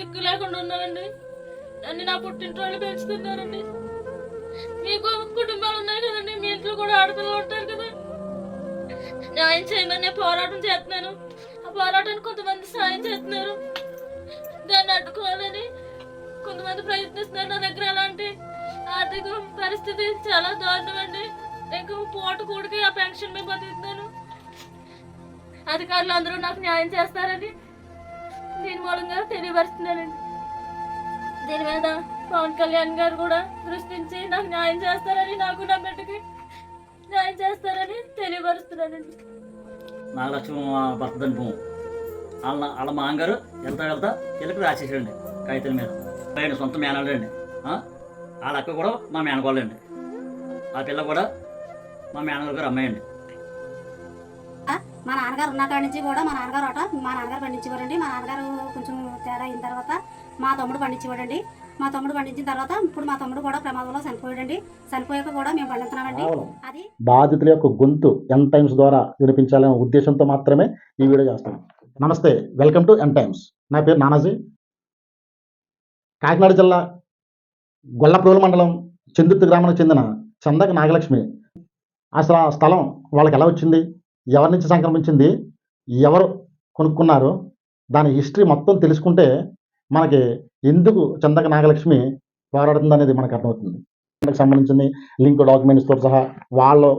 దిక్కు లేకుండా ఉన్నానండి నన్ను నా పుట్టింటి పెంచుతున్నారండి. మీకు కుటుంబాలు ఉన్నాయి కదండి. మీ ఇంట్లో కూడా ఆడపిల్లలు ఉంటారు కదా. న్యాయం చేయమని నేను పోరాటం చేస్తున్నాను. ఆ పోరాటానికి కొంతమంది సాయం చేస్తున్నారు. దాన్ని అడ్డుకోవాలని కొంతమంది ప్రయత్నిస్తున్నారు నా దగ్గర. అలాంటి ఆర్థిక పరిస్థితి చాలా దారుణం అండి. ఇంకా పూట కూడికి ఆ పెన్షన్ మీద బతుకుతున్నాను. అధికారులు అందరూ నాకు న్యాయం చేస్తారని దీని మూలంగా తెలియపరుస్తున్నానండి. దీని మీద పవన్ కళ్యాణ్ గారు కూడా దృష్టించి నాకు న్యాయం చేస్తారని నాకు నా బిడ్డకి న్యాయం చేస్తారని తెలియపరుస్తున్నానండి. నాగలక్ష్మి భర్త చనిపోము వాళ్ళ వాళ్ళ మాంగారు వెళ్తా వెళ్తా? వెళ్ళి రాసేసాడండి కాగితాల మీద. ఆయన సొంత మేనల్లండి వాళ్ళ అక్క కూడా మా మేనగోళ్ళండి ఆ పిల్ల కూడా మా మేనగోళ్ళ గారు అమ్మాయి అండి మా నాన్నగారు ఉన్న కాడి నుంచి కూడా మా నాన్నగారు అట మా నాన్నగారు పండించేవారండి. మా నాన్నగారు కొంచెం తేడా అయిన తర్వాత మా తమ్ముడు పండించేవాడండి. మా తమ్ముడు పండించిన తర్వాత ఇప్పుడు మా తమ్ముడు కూడా ప్రమాదంలో చనిపోయాడండి. చనిపోయాక కూడా మేము పండిస్తున్నామండి. అది బాధితుల యొక్క గొంతు ఎన్ టైమ్స్ ద్వారా వినిపించాలనే ఉద్దేశంతో మాత్రమే ఈ వీడియో చేస్తాను నమస్తే వెల్కమ్ టు ఎన్ టైమ్స్ నా పేరు నానాజీ. కాకినాడ జిల్లా గొల్లప్రోలు మండలం చందుర్తి గ్రామానికి చెందిన చందక నాగలక్ష్మి. అసలు ఆ స్థలం వాళ్ళకి ఎలా వచ్చింది? ఎవరి నుంచి సంక్రమించింది ఎవరు కొనుక్కున్నారు దాని హిస్టరీ మొత్తం తెలుసుకుంటే మనకి ఎందుకు చందక నాగలక్ష్మి పోరాడుతుంది అనేది మనకు అర్థమవుతుంది. దానికి సంబంధించింది లింక్ డాక్యుమెంట్స్తో సహా వాళ్ళు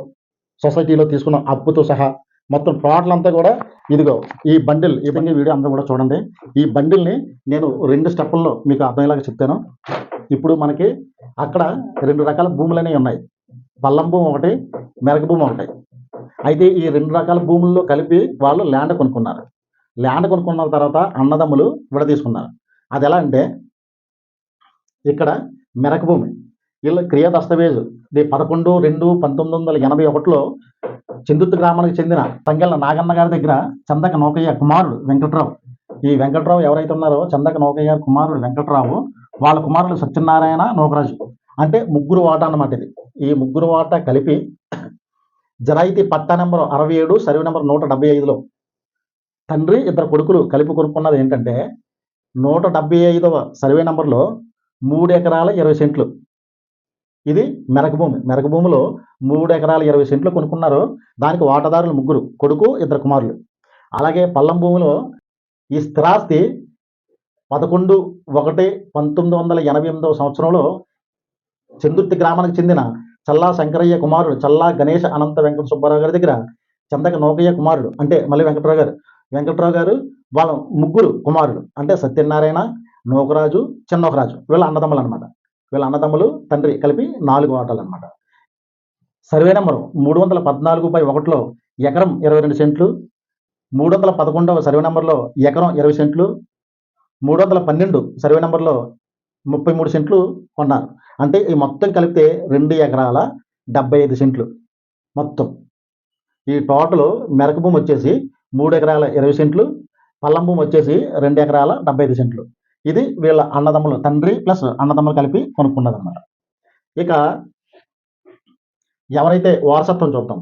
సొసైటీలో తీసుకున్న అప్పుతో సహా మొత్తం టోటల్ అంతా కూడా ఇదిగో ఈ బండిల్ ఈ బండి వీడియో అందరూ కూడా చూడండి. ఈ బండిల్ని నేను రెండు స్టెప్పుల్లో మీకు అర్థమయ్యేలాగా చెప్తాను. ఇప్పుడు మనకి అక్కడ రెండు రకాల భూములు అనేవి ఉన్నాయి. పల్లం భూమి ఒకటి మెరక భూమి ఒకటి. అయితే ఈ రెండు రకాల భూముల్లో కలిపి వాళ్ళు ల్యాండ్ కొనుక్కున్నారు. ల్యాండ్ కొనుక్కున్న తర్వాత అన్నదమ్ములు విడదీసుకున్నారు. అది ఎలా అంటే ఇక్కడ మెరక భూమి వీళ్ళ క్రియ దస్తవేజు ఇది పదకొండు రెండు పంతొమ్మిది వందల ఎనభై ఒకటిలో చందుర్తి గ్రామానికి చెందిన తంగెళ్ళ నాగన్న గారి దగ్గర చందక నౌకయ్య కుమారుడు వెంకట్రావు ఈ వెంకట్రావు ఎవరైతే ఉన్నారో చందక నౌకయ్య కుమారుడు వెంకట్రావు వాళ్ళ కుమారుడు సత్యనారాయణ నోకరాజు. అంటే ముగ్గురు వాట అన్నమాట ఇది. ఈ ముగ్గురు వాట కలిపి జరాయితీ పట్టా నెంబర్ అరవై ఏడు సర్వే నెంబర్ నూట డెబ్బై ఐదులో. తండ్రి ఇద్దరు కొడుకులు కలిపి కొనుక్కున్నది ఏంటంటే నూట డెబ్బై ఐదవ సర్వే నెంబర్లో మూడు ఎకరాల ఇరవై సెంట్లు. ఇది మెరక భూమి. మెరక భూమిలో మూడు ఎకరాల ఇరవై సెంట్లు కొనుక్కున్నారు. దానికి వాటాదారులు ముగ్గురు కొడుకు ఇద్దరు కుమారులు. అలాగే పల్లం భూమిలో ఈ స్థిరాస్తి పదకొండు ఒకటి పంతొమ్మిది వందల ఎనభై ఎనిమిదవ సంవత్సరంలో చందుర్తి గ్రామానికి చెందిన చల్లా శంకరయ్య కుమారుడు చల్లా గణేష్ అనంత వెంకట సుబ్బారావు గారి దగ్గర చందక నౌకయ్య కుమారుడు అంటే మళ్ళీ వెంకట్రావు గారు. వెంకట్రావు గారు వాళ్ళ ముగ్గురు కుమారుడు అంటే సత్యనారాయణ నోకరాజు చిన్నోకరాజు. వీళ్ళ అన్నదమ్ములు అనమాట వీళ్ళ అన్నదమ్ములు తండ్రి కలిపి నాలుగు వాటాలు అనమాట సర్వే నెంబరు మూడు వందల పద్నాలుగు బై ఒకటిలో ఎకరం ఇరవై రెండు సెంట్లు మూడు వందల పదకొండవ సర్వే నెంబర్లో ఎకరం ఇరవై సెంట్లు మూడు వందల పన్నెండు సర్వే నెంబర్లో ముప్పై మూడు సెంట్లు కొన్నారు. అంటే ఈ మొత్తం కలిపితే రెండు ఎకరాల డెబ్బై ఐదు సెంట్లు మొత్తం. ఈ టోటల్ మెరక భూమి వచ్చేసి మూడు ఎకరాల ఇరవై సెంట్లు పల్లం భూమి వచ్చేసి రెండు ఎకరాల డెబ్బై ఐదు సెంట్లు. ఇది వీళ్ళ అన్నదమ్ములు తండ్రి ప్లస్ అన్నదమ్ములు కలిపి కొనుక్కున్నదన్నమాట. ఇక ఎవరైతే వారసత్వం చూద్దాం.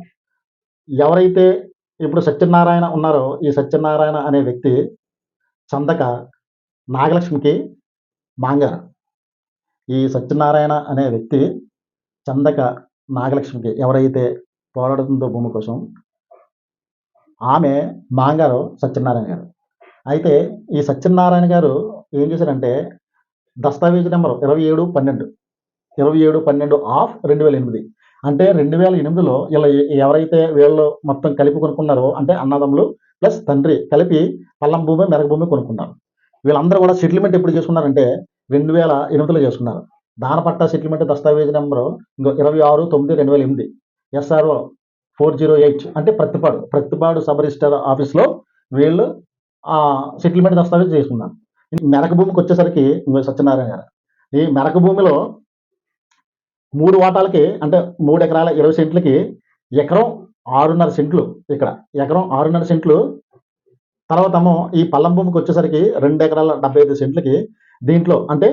ఎవరైతే ఇప్పుడు సత్యనారాయణ ఉన్నారో ఈ సత్యనారాయణ అనే వ్యక్తి చందక నాగలక్ష్మికి మాంగారు. ఈ సత్యనారాయణ అనే వ్యక్తి చందక నాగలక్ష్మికి ఎవరైతే పోరాడుతుందో భూమి కోసం ఆమె మాంగారు సత్యనారాయణ గారు. అయితే ఈ సత్యనారాయణ గారు ఏం చేశారంటే దస్తావేజ్ నెంబర్ ఇరవై ఏడు పన్నెండు ఇరవై ఏడు పన్నెండు ఆఫ్ రెండు వేల ఎనిమిది. అంటే రెండు వేల ఎనిమిదిలో ఇలా ఎవరైతే వీళ్ళు మొత్తం కలిపి కొనుక్కున్నారో అంటే అన్నదమ్ములు ప్లస్ తండ్రి కలిపి పల్లం భూమి మెరగ భూమి కొనుక్కున్నారు. వీళ్ళందరూ కూడా సెటిల్మెంట్ ఎప్పుడు చేసుకున్నారంటే రెండు వేల ఎనిమిదిలో చేసుకున్నారు. దానపట్ట సెటిల్మెంట్ దస్తావేజ్ నెంబరు ఇంకో ఇరవై ఆరు తొమ్మిది రెండు వేల ఎనిమిది. ఎస్ఆర్ఓ ఫోర్ జీరో ఎయిట్ అంటే ప్రతిపాడు ప్రతిపాడు సబ్ రిజిస్టర్ ఆఫీస్లో వీళ్ళు ఆ సెటిల్మెంట్ దస్తావేజ్ చేసుకున్నారు. మెరక భూమికి వచ్చేసరికి సత్యనారాయణ గారు ఈ మెరక భూమిలో మూడు వాటాలకి అంటే మూడు ఎకరాల ఇరవై సెంట్లకి ఎకరం ఆరున్నర సెంట్లు ఇక్కడ ఎకరం ఆరున్నర సెంట్లు. తర్వాత ఈ పల్లం భూమికి వచ్చేసరికి రెండు ఎకరాల డెబ్బై ఐదు సెంట్లకి దీంట్లో అంటే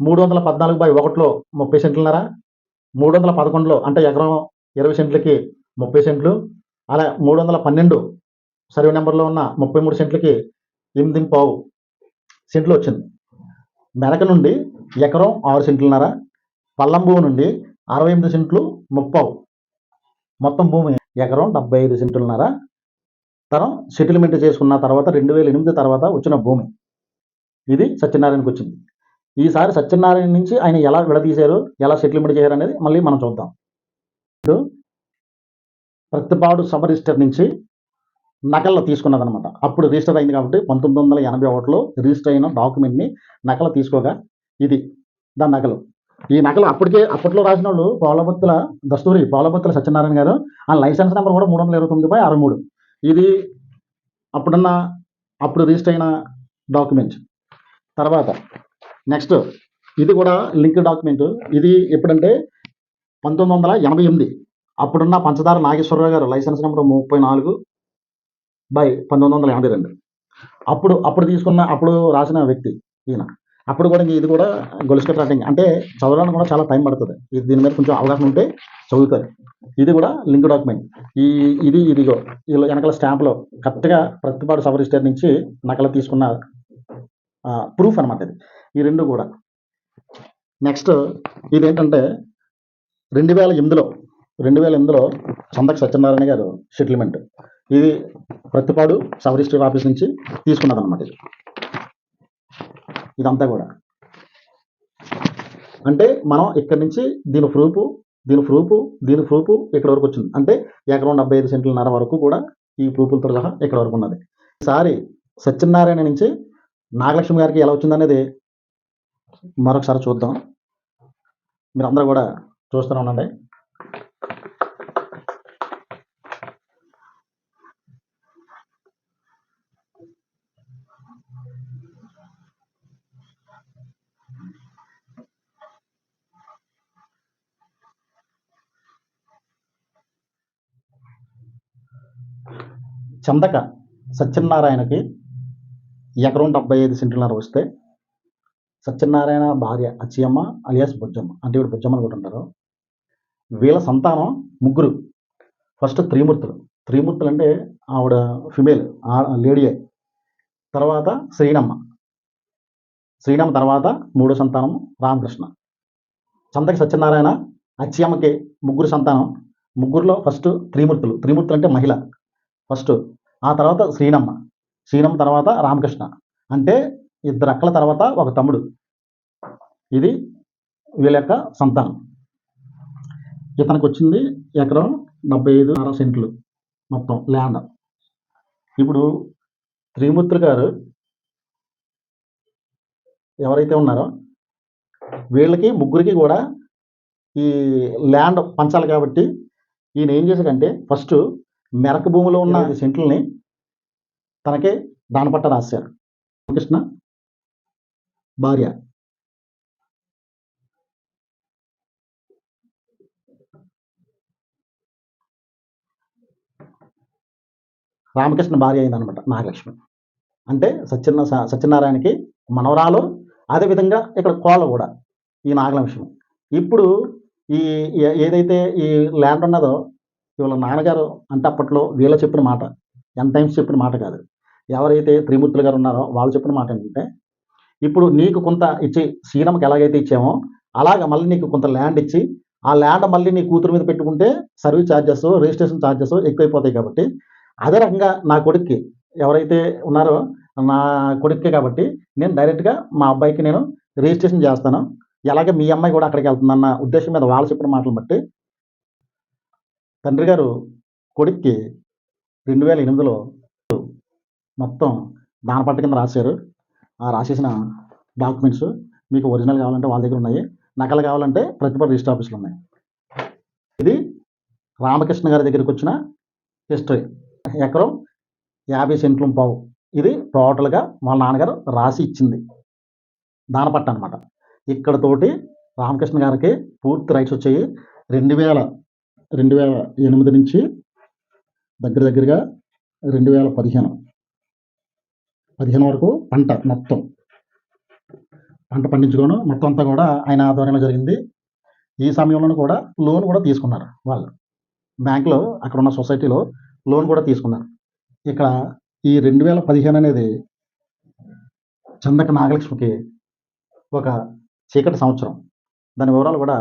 మూడు వందల పద్నాలుగు బై ఒకటిలో ముప్పై సెంట్లున్నారా? మూడు వందల పదకొండులో అంటే ఎకరం ఇరవై సెంట్లకి ముప్పై సెంట్లు అలా మూడు వందల పన్నెండు సర్వే నెంబర్లో ఉన్న ముప్పై మూడు సెంట్లకి ఎనిమిది పావు సెంట్లు వచ్చింది. మెరక నుండి ఎకరం ఆరు సెంట్లున్నర? పల్లం భూమి నుండి అరవై ఎనిమిది సెంట్లు ముప్పావు. మొత్తం భూమి ఎకరం డెబ్బై ఐదు సెంట్లున్నర? తరం సెటిల్మెంట్ చేసుకున్న తర్వాత రెండు వేల ఎనిమిది తర్వాత వచ్చిన భూమి. ఇది సత్యనారాయణకి వచ్చింది. ఈసారి సత్యనారాయణ నుంచి ఆయన ఎలా విడదీశారు ఎలా సెటిల్మెంట్ చేశారు అనేది మళ్ళీ మనం చూద్దాం. ఇప్పుడు ప్రతిపాడు సబ్ రిజిస్టర్ నుంచి నకలు తీసుకున్నదనమాట అప్పుడు రిజిస్టర్ అయింది కాబట్టి పంతొమ్మిది వందల ఎనభై ఒకటిలో రిజిస్టర్ అయిన డాక్యుమెంట్ని నకలు తీసుకోగా ఇది దాని నకలు. ఈ నకలు అప్పటికే అప్పట్లో రాసిన వాళ్ళు పోలబత్తుల దస్తూరి పోలబత్తుల సత్యనారాయణ గారు ఆ లైసెన్స్ నెంబర్ కూడా మూడు వందల ఇరవై తొమ్మిది బై అరవై మూడు. ఇది అప్పుడున్న అప్పుడు రిజిస్టర్ అయిన డాక్యుమెంట్. తర్వాత నెక్స్ట్ ఇది కూడా లింక్ డాక్యుమెంట్. ఇది ఎప్పుడంటే పంతొమ్మిది వందల ఎనభై ఎనిమిది. అప్పుడున్న పంచదార నాగేశ్వరరావు గారు లైసెన్స్ నెంబర్ ముప్పై నాలుగు బై పంతొమ్మిది వందల ఎనభై రెండు. అప్పుడు అప్పుడు తీసుకున్న అప్పుడు రాసిన వ్యక్తి ఈయన. అప్పుడు కూడా ఇది కూడా గొలుసుకట్ ట్రాటింగ్ అంటే చదవడానికి కూడా చాలా టైం పడుతుంది. ఇది దీని మీద కొంచెం అవగాహన ఉంటే చదువుతారు. ఇది కూడా లింక్ డాక్యుమెంట్. ఈ ఇది ఇదిగో ఇలా వెనకాల స్టాంప్లో కరెక్ట్గా ప్రతిపాటు సబ్ రిజిస్టర్ నుంచి నకలు తీసుకున్న ప్రూఫ్ అనమాట ఇది. ఈ రెండు కూడా. నెక్స్ట్ ఇదేంటంటే రెండు వేల ఎనిమిదిలో రెండు వేల ఎనిమిదిలో చందక్ సత్యనారాయణ గారు సెటిల్మెంట్ ఇది ప్రతిపాడు సబ్ రిజిస్టర్ ఆఫీస్ నుంచి తీసుకున్నదన్నమాట ఇది. ఇదంతా కూడా. అంటే మనం ఇక్కడి నుంచి దీని ప్రూఫ్ దీని ప్రూఫ్ దీని ప్రూఫ్ ఇక్కడ వరకు వచ్చింది. అంటే ఎకరం డెబ్బై ఐదు సెంట్లన్నర వరకు కూడా ఈ ప్రూఫ్లతో సహా ఇక్కడ వరకు ఉన్నది. ఈసారి సత్యనారాయణ నుంచి నాగలక్ష్మి గారికి ఎలా వచ్చిందనేది మరొకసారి చూద్దాం. మీరు అందరూ కూడా చూస్తూనే ఉండండి. చందక సత్యనారాయణకి ఎకరం డెబ్బై ఐదు సెంటున్నర వస్తే సత్యనారాయణ భార్య అచ్చయ్యమ్మ అలియాస్ బుజ్జమ్మ అంటే ఇప్పుడు బుజ్జమ్మ అని కూడా ఉంటారు వీళ్ళ సంతానం ముగ్గురు. ఫస్ట్ త్రిమూర్తులు. త్రిమూర్తులు అంటే ఆవిడ ఫిమేల్ లేడీయే తర్వాత శ్రీనమ్మ. శ్రీనమ్మ తర్వాత మూడో సంతానం రామకృష్ణ. చందకి సత్యనారాయణ అచ్చయ్యమ్మకి ముగ్గురు సంతానం. ముగ్గురులో ఫస్ట్ త్రిమూర్తులు. త్రిమూర్తులు అంటే మహిళ. ఫస్ట్ ఆ తర్వాత శ్రీనమ్మ. శ్రీనమ్మ తర్వాత రామకృష్ణ. అంటే ఇద్దరు అక్కల తర్వాత ఒక తమ్ముడు. ఇది వీళ్ళ యొక్క సంతానం. ఇతనికి వచ్చింది ఎకరం డెబ్బై ఐదు అర సెంట్లు మొత్తం ల్యాండ్. ఇప్పుడు త్రిమూర్తులు గారు ఎవరైతే ఉన్నారో వీళ్ళకి ముగ్గురికి కూడా ఈ ల్యాండ్ పంచాలి కాబట్టి ఈయన ఏం చేశాడంటే ఫస్ట్ మెరక భూమిలో ఉన్న సెంట్లని తనకే దాని పట్ట రాశారు. కృష్ణ భార్య. రామకృష్ణ భార్య అయిందనమాట నాగలక్ష్మి అంటే సత్యన సత్యనారాయణకి మనవరాలు అదేవిధంగా ఇక్కడ కోల కూడా ఈ నాగలక్ష్మి. ఇప్పుడు ఈ ఏదైతే ఈ ల్యాండ్ ఉన్నదో ఇవాళ నాన్నగారు అంటే అప్పట్లో వీళ్ళ చెప్పిన మాట ఎన్ టైమ్స్ చెప్పిన మాట కాదు. ఎవరైతే త్రిమూర్తులు గారు ఉన్నారో వాళ్ళు చెప్పిన మాట ఏంటంటే ఇప్పుడు నీకు కొంత ఇచ్చి శ్రీరామకి ఎలాగైతే ఇచ్చామో అలాగ మళ్ళీ నీకు కొంత ల్యాండ్ ఇచ్చి ఆ ల్యాండ్ మళ్ళీ నీ కూతురు మీద పెట్టుకుంటే సర్వీస్ ఛార్జెస్ రిజిస్ట్రేషన్ ఛార్జెస్ ఎక్కువైపోతాయి కాబట్టి అదే రకంగా నా కొడుక్కి ఎవరైతే ఉన్నారో నా కొడుక్కే కాబట్టి నేను డైరెక్ట్గా మా అబ్బాయికి నేను రిజిస్ట్రేషన్ చేస్తాను. ఎలాగే మీ అమ్మాయి కూడా అక్కడికి వెళ్తుందన్న ఉద్దేశం మీద వాళ్ళు చెప్పిన మాటలు బట్టి తండ్రి గారు కొడుక్కి రెండు వేల ఎనిమిదిలో మొత్తం దానపట్ట కింద రాశారు. ఆ రాసేసిన డాక్యుమెంట్స్ మీకు ఒరిజినల్ కావాలంటే వాళ్ళ దగ్గర ఉన్నాయి. నకలు కావాలంటే ప్రతిభ రిజిస్టర్ ఆఫీసులు ఉన్నాయి. ఇది రామకృష్ణ గారి దగ్గరికి వచ్చిన హిస్టరీ. ఎకరం యాభై సెంట్లు పావు. ఇది టోటల్గా వాళ్ళ నాన్నగారు రాసి ఇచ్చింది. దానపట్ట అనమాట ఇక్కడతోటి రామకృష్ణ గారికి పూర్తి రైట్స్ వచ్చాయి. రెండు వేల రెండు వేల ఎనిమిది నుంచి దగ్గర దగ్గరగా రెండు వేల పదిహేను. పదిహేను వరకు పంట మొత్తం. పంట పండించుకోను మొత్తం అంతా కూడా ఆయన ఆధ్వర్యంలో జరిగింది. ఈ సమయంలోనూ కూడా లోన్ కూడా తీసుకున్నారు వాళ్ళు. బ్యాంకులో అక్కడ ఉన్న సొసైటీలో లోన్ కూడా తీసుకున్నారు. ఇక్కడ ఈ రెండు వేల పదిహేను అనేది చందక నాగలక్ష్మికి ఒక చీకటి సంవత్సరం. దాని వివరాలు కూడా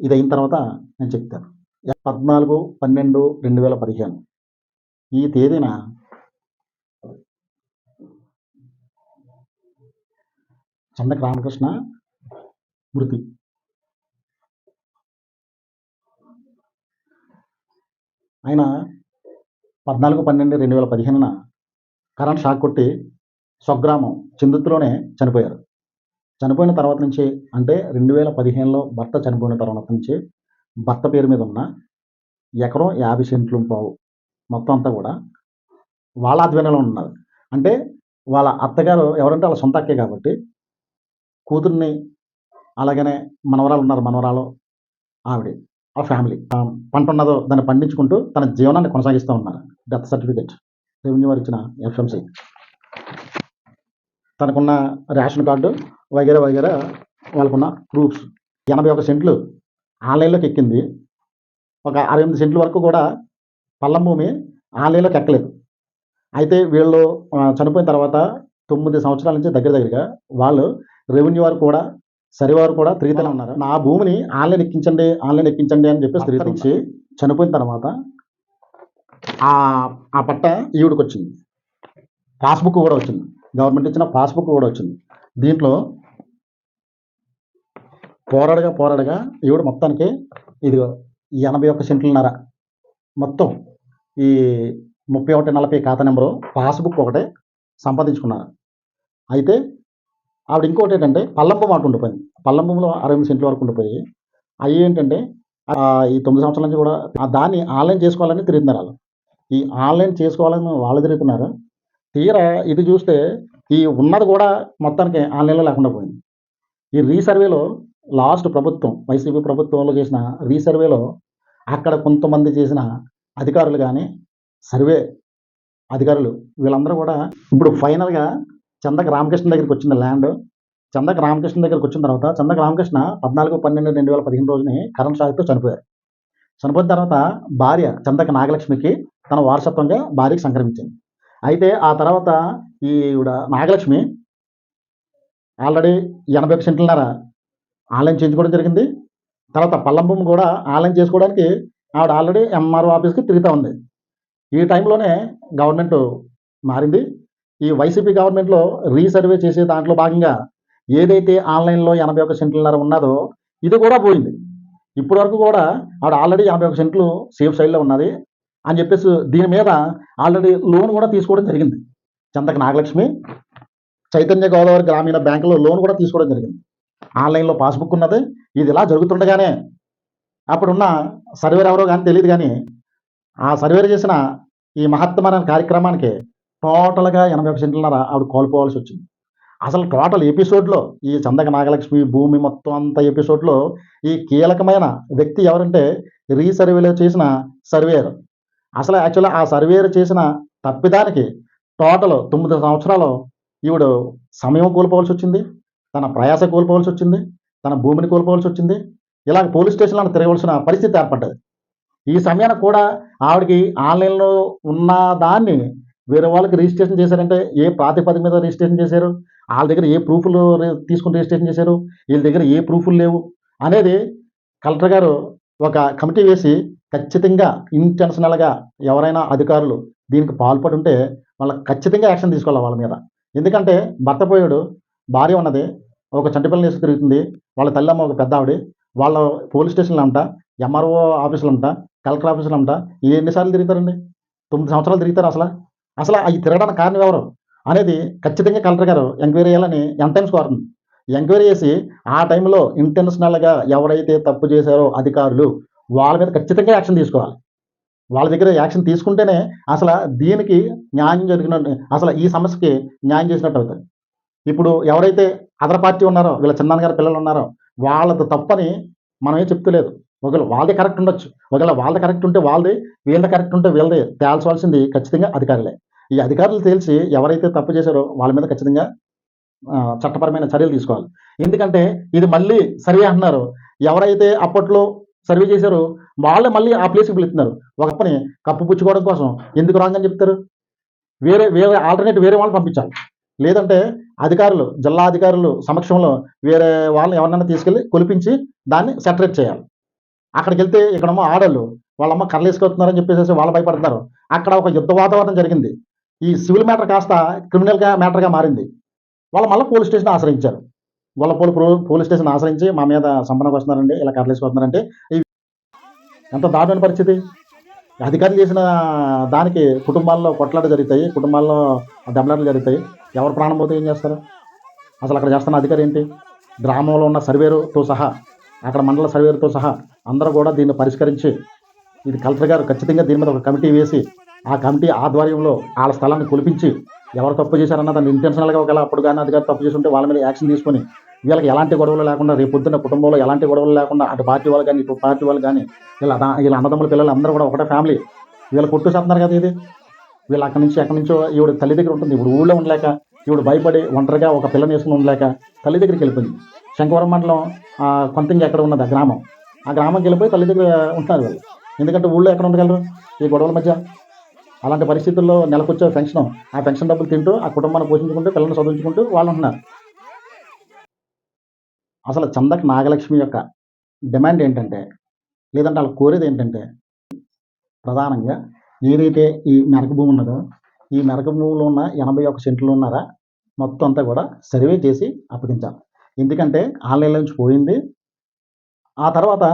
ఇది అయిన తర్వాత నేను చెప్తాను. పద్నాలుగు పన్నెండు రెండు వేల పదిహేను. ఈ తేదీన చందక రామకృష్ణ మృతి. ఆయన పద్నాలుగు పన్నెండు రెండు వేల పదిహేనున కరెంట్ షాక్ కొట్టి స్వగ్రామం చిందుత్తులోనే చనిపోయారు. చనిపోయిన తర్వాత నుంచి అంటే రెండు వేల పదిహేనులో భర్త చనిపోయిన తర్వాత నుంచి భర్త పేరు మీద ఉన్న ఎకరం యాభై సెంట్లు పావు మొత్తం అంతా కూడా వాళ్ళ ఆధ్వర్యంలో ఉన్నారు అంటే వాళ్ళ అత్తగారు ఎవరంటే వాళ్ళ సొంత అక్కే కాబట్టి కూతుర్ని అలాగనే మనవరాలు ఉన్నారు మనవరాలు ఆవిడ ఆ ఫ్యామిలీ. పంట ఉన్నదో దాన్ని పండించుకుంటూ తన జీవనాన్ని కొనసాగిస్తూ ఉన్నారు. డెత్ సర్టిఫికేట్ రెవెన్యూ వారు ఇచ్చిన ఎఫ్ఎంసీ తనకున్న రేషన్ కార్డు వగేరా వగేరా వాళ్ళకున్న ప్రూఫ్స్. ఎనభై ఒక సెంట్లు ఆన్లైన్లోకి ఎక్కింది. ఒక అరవై ఎనిమిది సెంట్ల వరకు కూడా పల్లం భూమి ఆన్లైన్లోకి ఎక్కలేదు. అయితే వీళ్ళు చనిపోయిన తర్వాత తొమ్మిది సంవత్సరాల నుంచి దగ్గర దగ్గరగా వాళ్ళు రెవెన్యూ వారు కూడా సరివారు కూడా తిరుగుతూనే ఉన్నారు. నా భూమిని ఆన్లైన్ ఎక్కించండి ఆన్లైన్ ఎక్కించండి అని చెప్పేసి తిరుగుతూ నుంచి చనిపోయిన తర్వాత ఆ ఆ పట్ట ఈవిడికి వచ్చింది. పాస్బుక్ కూడా వచ్చింది. గవర్నమెంట్ ఇచ్చిన పాస్బుక్ కూడా వచ్చింది. దీంట్లో పోరాడగా పోరాడగా ఈవిడ మొత్తానికి ఇదిగో ఈ ఎనభై ఒక్క సెంట్లున్నర మొత్తం ఈ ముప్పై ఒకటి నలభై ఖాతా నెంబరు పాస్బుక్ ఒకటే సంపాదించుకున్నారు. అయితే ఆవిడ ఇంకోటి ఏంటంటే పల్లంబం మాట ఉండిపోయింది. పల్లంబంలో అరవై సెంట్ల వరకు ఉండిపోయి అవి ఏంటంటే ఈ తొమ్మిది సంవత్సరాల నుంచి కూడా ఆ దాన్ని ఆన్లైన్ చేసుకోవాలని తిరుగుతున్నారు వాళ్ళు. ఈ ఆన్లైన్ చేసుకోవాలని వాళ్ళు తిరుగుతున్నారు. తీరా ఇది చూస్తే ఈ ఉన్నది కూడా మొత్తానికి ఆన్లైన్లో లేకుండా పోయింది. ఈ రీసర్వేలో లాస్ట్ ప్రభుత్వం వైసీపీ ప్రభుత్వంలో చేసిన రీసర్వేలో అక్కడ కొంతమంది చేసిన అధికారులు కానీ సర్వే అధికారులు వీళ్ళందరూ కూడా ఇప్పుడు ఫైనల్గా చందక రామకృష్ణ దగ్గరికి వచ్చింది ల్యాండ్ చందక రామకృష్ణ దగ్గరికి వచ్చిన తర్వాత చందక రామకృష్ణ పద్నాలుగు పన్నెండు రెండు వేల పదిహేను రోజుని కరెంట్ షాక్తో చనిపోయారు. చనిపోయిన తర్వాత భార్య చందక నాగలక్ష్మికి తన వారసత్వంగా భార్యకి సంక్రమించింది. అయితే ఆ తర్వాత ఈ ఈవిడ నాగలక్ష్మి ఆల్రెడీ ఎనభై ఒక సెంట్లన్నర ఆన్లైన్ చేయించుకోవడం జరిగింది. తర్వాత పల్లం భూమి కూడా ఆన్లైన్ చేసుకోవడానికి ఆవిడ ఆల్రెడీ ఎంఆర్ఓ ఆఫీస్కి తిరుగుతూ ఉంది. ఈ టైంలోనే గవర్నమెంట్ మారింది. ఈ వైసీపీ గవర్నమెంట్లో రీసర్వే చేసే దాంట్లో భాగంగా ఏదైతే ఆన్లైన్లో ఎనభై ఒక సెంట్లన్నర ఉన్నదో ఇది కూడా పోయింది. ఇప్పటి వరకు కూడా ఆవిడ ఆల్రెడీ ఎనభై ఒక సెంట్లు సేఫ్ సైడ్లో ఉన్నది అని చెప్పేసి దీని మీద ఆల్రెడీ లోన్ కూడా తీసుకోవడం జరిగింది. చందక నాగలక్ష్మి చైతన్య గోదావరి గ్రామీణ బ్యాంకులో లోన్ కూడా తీసుకోవడం జరిగింది. ఆన్లైన్లో పాస్బుక్ ఉన్నది. ఇది ఇలా జరుగుతుండగానే అప్పుడున్న సర్వేర్ ఎవరో కానీ తెలియదు కానీ ఆ సర్వేర్ చేసిన ఈ మహత్తమైన కార్యక్రమానికి టోటల్గా ఎనభై ఒక సెంట్లన్నర ఆవిడ కోల్పోవాల్సి వచ్చింది అసలు టోటల్ ఎపిసోడ్లో ఈ చందక నాగలక్ష్మి భూమి మొత్తం అంత ఎపిసోడ్లో ఈ కీలకమైన వ్యక్తి ఎవరంటే రీసర్వేలో చేసిన సర్వేయర్. అసలు యాక్చువల్గా ఆ సర్వేయర్ చేసిన తప్పిదానికి టోటల్ తొమ్మిది సంవత్సరాలు ఈవిడ సమయం కోల్పోవాల్సి వచ్చింది తన ప్రయాస కోల్పోవాల్సి వచ్చింది తన భూమిని కోల్పోవాల్సి వచ్చింది ఇలాగ పోలీస్ స్టేషన్లో తిరగవలసిన పరిస్థితి ఏర్పడ్డది. ఈ సమయానికి కూడా ఆవిడకి ఆన్లైన్లో ఉన్న దాన్ని వేరే వాళ్ళకి రిజిస్ట్రేషన్ చేశారంటే ఏ ప్రాతిపదిక మీద రిజిస్ట్రేషన్ చేశారు? వాళ్ళ దగ్గర ఏ ప్రూఫ్లు తీసుకుని రిజిస్ట్రేషన్ చేశారు? వీళ్ళ దగ్గర ఏ ప్రూఫ్లు లేవు? అనేది కలెక్టర్ గారు ఒక కమిటీ వేసి ఖచ్చితంగా ఇంటెన్షనల్గా ఎవరైనా అధికారులు దీనికి పాల్పడి ఉంటే వాళ్ళకి ఖచ్చితంగా యాక్షన్ తీసుకోవాలి వాళ్ళ మీద. ఎందుకంటే భర్త పోయాడు భార్య ఉన్నది ఒక చంటిపల్లి వేసి తిరుగుతుంది వాళ్ళ తల్లమ్మ ఒక పెద్ద ఆవిడ వాళ్ళ పోలీస్ స్టేషన్లో అంట ఎంఆర్ఓ ఆఫీసులు అంట కలెక్టర్ ఆఫీసులు అంట ఎన్నిసార్లు తిరుగుతారండి? తొమ్మిది సంవత్సరాలు తిరుగుతారు అసలు? అసలు అవి తిరగడానికి కారణం ఎవరు? అనేది ఖచ్చితంగా కలెక్టర్ గారు ఎంక్వైరీ చేయాలని ఎంత టైమ్స్ కోరుతుంది ఎంక్వైరీ చేసి ఆ టైంలో ఇంటెన్షనల్గా ఎవరైతే తప్పు చేశారో అధికారులు వాళ్ళ మీద ఖచ్చితంగా యాక్షన్ తీసుకోవాలి. వాళ్ళ దగ్గర యాక్షన్ తీసుకుంటేనే అసలు దీనికి న్యాయం జరిగినట్టు అసలు ఈ సమస్యకి న్యాయం చేసినట్టు అవుతుంది ఇప్పుడు ఎవరైతే అదర్ పార్టీ ఉన్నారో వీళ్ళ చిన్నాన్న గారి పిల్లలు ఉన్నారో వాళ్ళది తప్పని మనమే చెప్తలేదు ఒకవేళ వాళ్ళది కరెక్ట్ ఉండొచ్చు. ఒకవేళ వాళ్ళది కరెక్ట్ ఉంటే వాళ్ళది వీళ్ళది కరెక్ట్ ఉంటే వీళ్ళది తేల్చవలసింది ఖచ్చితంగా అధికారులే. ఈ అధికారులు తెలిసి ఎవరైతే తప్పు చేశారో వాళ్ళ మీద ఖచ్చితంగా చట్టపరమైన చర్యలు తీసుకోవాలి. ఎందుకంటే ఇది మళ్ళీ సర్వే అంటున్నారు. ఎవరైతే అప్పట్లో సర్వే చేశారో వాళ్ళు మళ్ళీ ఆ ప్లేస్కి పిలుస్తున్నారు ఒక పని కప్పు పుచ్చుకోవడం కోసం ఎందుకు రాంగ్ అని చెప్తారు? వేరే వేరే ఆల్టర్నేట్ వేరే వాళ్ళని పంపించాలి. లేదంటే అధికారులు జిల్లా అధికారులు సమక్షంలో వేరే వాళ్ళని ఎవరినైనా తీసుకెళ్ళి కొలిపించి దాన్ని సెటరేట్ చేయాలి. అక్కడికి వెళ్తే ఇక్కడమ్మ ఆడళ్ళు వాళ్ళమ్మ కర్రలేసుకొస్తున్నారని చెప్పేసి వాళ్ళు భయపడుతున్నారు. అక్కడ ఒక యుద్ధ వాతావరణం జరిగింది. ఈ సివిల్ మ్యాటర్ కాస్త క్రిమినల్గా మ్యాటర్గా మారింది. వాళ్ళు మళ్ళీ పోలీస్ స్టేషన్ ఆశ్రయించారు. వాళ్ళ పోలీ పోలీస్ స్టేషన్ ఆశ్రయించి మా మీద సంపన్నకు వస్తున్నారండి ఇలా కర్లేసుకొస్తున్నారంటే ఎంత దారుణ పరిస్థితి. అధికారులు చేసిన దానికి కుటుంబాల్లో కొట్లాట జరుగుతాయి కుటుంబాల్లో దెబ్బలాటలు జరుగుతాయి. ఎవరు ప్రాణం పోతే ఏం చేస్తారు? అసలు అక్కడ చేస్తున్న అధికారి ఏంటి? గ్రామంలో ఉన్న సర్వేరుతో సహా అక్కడ మండల సర్వేరుతో సహా అందరూ కూడా దీన్ని పరిష్కరించి ఇది కలెక్టర్ గారు ఖచ్చితంగా దీని మీద ఒక కమిటీ వేసి ఆ కమిటీ ఆధ్వర్యంలో వాళ్ళ స్థలాన్ని కొలిపించి ఎవరు తప్పు చేశారన్న దాన్ని ఇంటెన్షనల్గా ఒకవేళ అప్పుడు కానీ అది తప్పు చేసి ఉంటే వాళ్ళ మీద యాక్షన్ తీసుకొని వీళ్ళకి ఎలాంటి గొడవలు లేకుండా రేపు పొద్దున్న కుటుంబంలో ఎలాంటి గొడవలు లేకుండా అటు పార్టీ వాళ్ళు కానీ ఇటు పార్టీ వాళ్ళు కానీ వీళ్ళ వీళ్ళ అన్నదమ్ముల పిల్లలు అందరూ కూడా ఒకటే ఫ్యామిలీ. వీళ్ళు కొట్టు చేస్తున్నారు కదా ఇది. వీళ్ళు అక్కడి నుంచి ఎక్కడి నుంచో ఈవిడ తల్లి దగ్గర ఉంటుంది. ఇప్పుడు ఊళ్ళో ఉండలేక ఈవిడ భయపడి ఒంటరిగా ఒక పిల్లని వేసుకుని ఉండలేక తల్లి దగ్గరికి వెళ్ళిపోయింది. శంకవరం మండలం కొంతంగా ఎక్కడ ఉన్నది? ఆ గ్రామం. ఆ గ్రామంకి వెళ్ళిపోయి తల్లి దగ్గర ఉంటున్నారు వీళ్ళు. ఎందుకంటే ఊళ్ళో ఎక్కడ ఉండగలరు ఈ గొడవల మధ్య? అలాంటి పరిస్థితుల్లో నెలకొచ్చే పెన్షన్ ఆ పెన్షన్ డబ్బులు తింటూ ఆ కుటుంబాన్ని పోషించుకుంటూ పిల్లల్ని చదివించుకుంటూ వాళ్ళు ఉంటున్నారు. అసలు చందక్ నాగలక్ష్మి యొక్క డిమాండ్ ఏంటంటే లేదంటే వాళ్ళు కోరేది ఏంటంటే ప్రధానంగా ఏదైతే ఈ మెరక భూమి ఉన్నదో ఈ మెరక భూమిలో ఉన్న ఎనభై ఒక్క సెంట్లు ఉన్నారా మొత్తం అంతా కూడా సర్వే చేసి అప్పగించాలి. ఎందుకంటే ఆన్లైన్లో నుంచి పోయింది. ఆ తర్వాత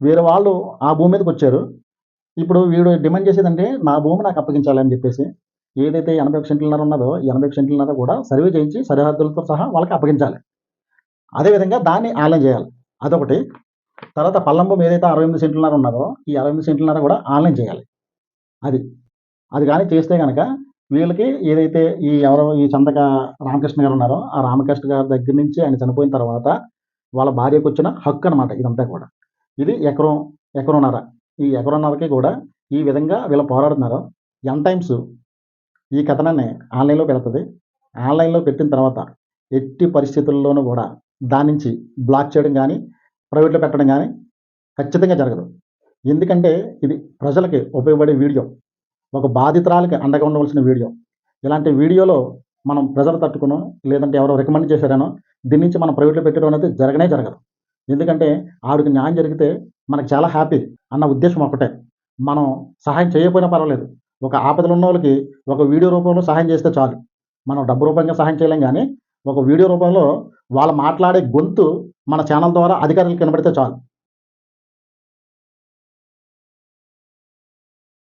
వేరే వాళ్ళు ఆ భూమి మీదకి వచ్చారు. ఇప్పుడు వీడు డిమాండ్ చేసేదంటే నా భూమి నాకు అప్పగించాలి అని చెప్పేసి ఏదైతే ఎనభై ఒక సెంట్లన్నర ఉన్నదో ఎనభై ఒక సెంట్లన్నర కూడా సర్వే చేయించి సరిహద్దులతో సహా వాళ్ళకి అప్పగించాలి. అదేవిధంగా దాన్ని ఆన్లైన్ చేయాలి. అదొకటి. తర్వాత పల్లం భూమి ఏదైతే అరవై ఎనిమిది సెంట్లన్నర ఉన్నదో ఈ అరవై ఎనిమిది సెంట్లన్నర కూడా ఆన్లైన్ చేయాలి. అది. అది కానీ చేస్తే కనుక వీళ్ళకి ఏదైతే ఈ ఎవరో ఈ చందక రామకృష్ణ గారు ఉన్నారో ఆ రామకృష్ణ గారి దగ్గర నుంచి ఆయన చనిపోయిన తర్వాత వాళ్ళ భార్యకు వచ్చిన హక్కు అనమాట ఇదంతా కూడా. ఇది ఎకరం ఎకరంన్నర ఈ ఎకరంన్నరకి కూడా ఈ విధంగా వీళ్ళు పోరాడుతున్నారు. ఎన్ టైమ్స్ ఈ కథనాన్ని ఆన్లైన్లో పెడుతుంది. ఆన్లైన్లో పెట్టిన తర్వాత ఎట్టి పరిస్థితుల్లోనూ కూడా దాని నుంచి బ్లాక్ చేయడం కానీ ప్రైవేట్లో పెట్టడం కానీ ఖచ్చితంగా జరగదు. ఎందుకంటే ఇది ప్రజలకి ఉపయోగపడే వీడియో. ఒక బాధితురాలకి అండగా ఉండవలసిన వీడియో. ఇలాంటి వీడియోలో మనం ప్రజలు తట్టుకునో లేదంటే ఎవరో రికమెండ్ చేశారనో దీని నుంచి మనం ప్రైవేట్లో పెట్టడం అనేది జరగనే జరగదు. ఎందుకంటే ఆవిడకి న్యాయం జరిగితే మనకు చాలా హ్యాపీ అన్న ఉద్దేశం ఒకటే మనం సహాయం చేయకపోయినా పర్వాలేదు. ఒక ఆపదలు ఉన్న వాళ్ళకి ఒక వీడియో రూపంలో సహాయం చేస్తే చాలు. మనం డబ్బు రూపంగా సహాయం చేయలేం కానీ ఒక వీడియో రూపంలో వాళ్ళు మాట్లాడే గొంతు మన ఛానల్ ద్వారా అధికారులకు కనబడితే చాలు.